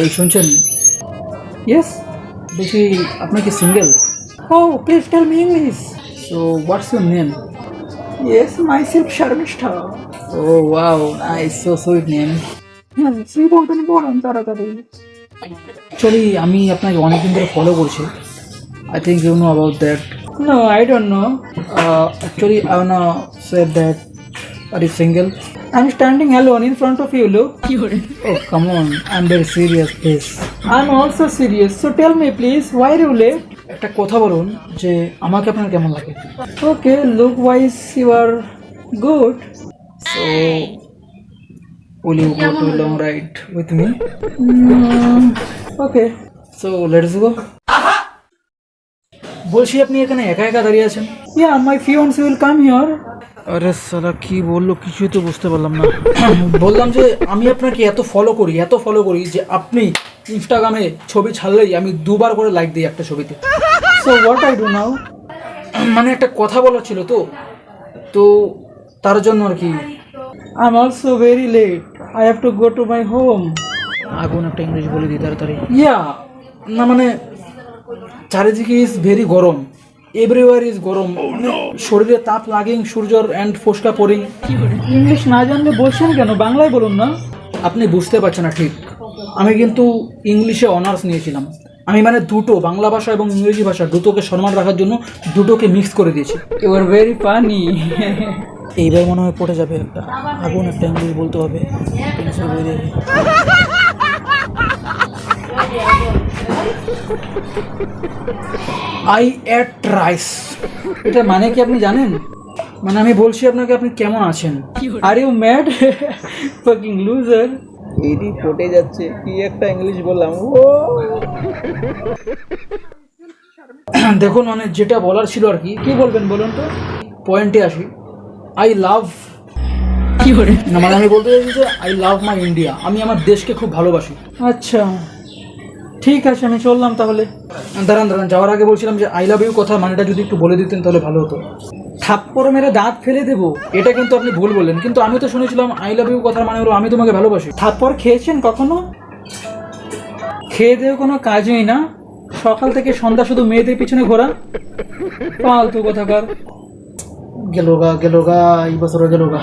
এই শুনছেন? ইয়েস বলছি আপনি কি single O please tell me English so what's your name yes myself Sharmishtha oh wow nice so sweet name হ্যাঁ শ্রী বলতেন বলেন তাড়াতাড়ি অ্যাকচুয়ালি আমি আপনাকে অনেকদিন ধরে ফলো করছি। I think you know about that no I don't know actually I know say that are you single I am standing alone in front of you look Oh, come on. I'm very serious, please. I'm also serious. So tell me, please, why are you late? একটা কথা বলুন যে আমাকে আপনার কেমন লাগে okay look wise you are good so will you go to long ride with me okay so let's go বলছি আপনি এখানে একা একা দাঁড়িয়ে আছেন? ইয়া মাই ফিয়ন্স উইল কাম হিয়ার আরে সালা কি বলল? কিছুই তো বুঝতে পারলাম না। বললাম যে আমি আপনাকে এত ফলো করি এত ফলো করি যে আপনি ইনস্টাগ্রামে ছবি ছাড়লেই আমি দুবার করে লাইক দিই একটা ছবিতে। So what I do now মানে একটা কথা বলার ছিল তো। তো তার জন্য আর কি। I am also very late I have to go to my home আগুন একটা ইংলিশ বলে দিই তাড়াতাড়ি। ইয়া না মানে চারিদিকে ইজ ভেরি গরম। এভরিওয়ার ইজ গরম। শরীরে তাপ লাগিং সূর্যর অ্যান্ড ফোসকা পরিং ইংলিশ না জানলে বলছেন কেন? বাংলায় বলুন না। আপনি বুঝতে পারছেন না ঠিক। আমি কিন্তু ইংলিশে অনার্স নিয়েছিলাম। আমি মানে দুটো বাংলা ভাষা এবং ইংরেজি ভাষা দুটোকে সম্মান রাখার জন্য দুটোকে মিক্স করে দিয়েছি। ইউ আর ভেরি ফানি এইবার মনে হয় পড়ে যাবে একটা। আগুন একটা ইংলিশ বলতে হবে। আই অ্যাট রাইস এটা মানে কি আপনি জানেন? মানে আমি বলছি আপনাকে আপনি কেমন আছেন? Are you mad fucking loser এডি ফটে যাচ্ছে। কি একটা ইংলিশ বললাম। ও! দেখুন মানে যেটা বলার ছিল আর কি। কি বলবেন বলুন তো? পয়েন্টে আসি। আই লাভ কি করে মানে আমি বলতে চাইছি যে আই লাভ মাই ইন্ডিয়া আমি আমার দেশকে খুব ভালোবাসি। আচ্ছা। ঠিক আছে, আমি চললাম তাহলে। দাঁড়ান দাঁড়ান, যাওয়ার আগে বলছিলাম যে আই লাভ ইউ কথা, মানেটা যদি একটু বলে দিতেন তাহলে ভালো হতো। থাপ্পড় মেরে দাঁত ফেলে দেবো, এটা কিন্তু আপনি ভুল বললেন, কিন্তু আমি তো শুনেছিলাম আই লাভ ইউ কথার মানে হলো আমি তোমাকে ভালোবাসি। থাপ্পড় খেয়েছেন কখনো? খেয়ে দেও কোনো কাজই না, সকাল থেকে সন্ধ্যা শুধু মেয়েদের পিছনে ঘোরা। ফালতু কথাকার গেল গা এই বছর গেল গা।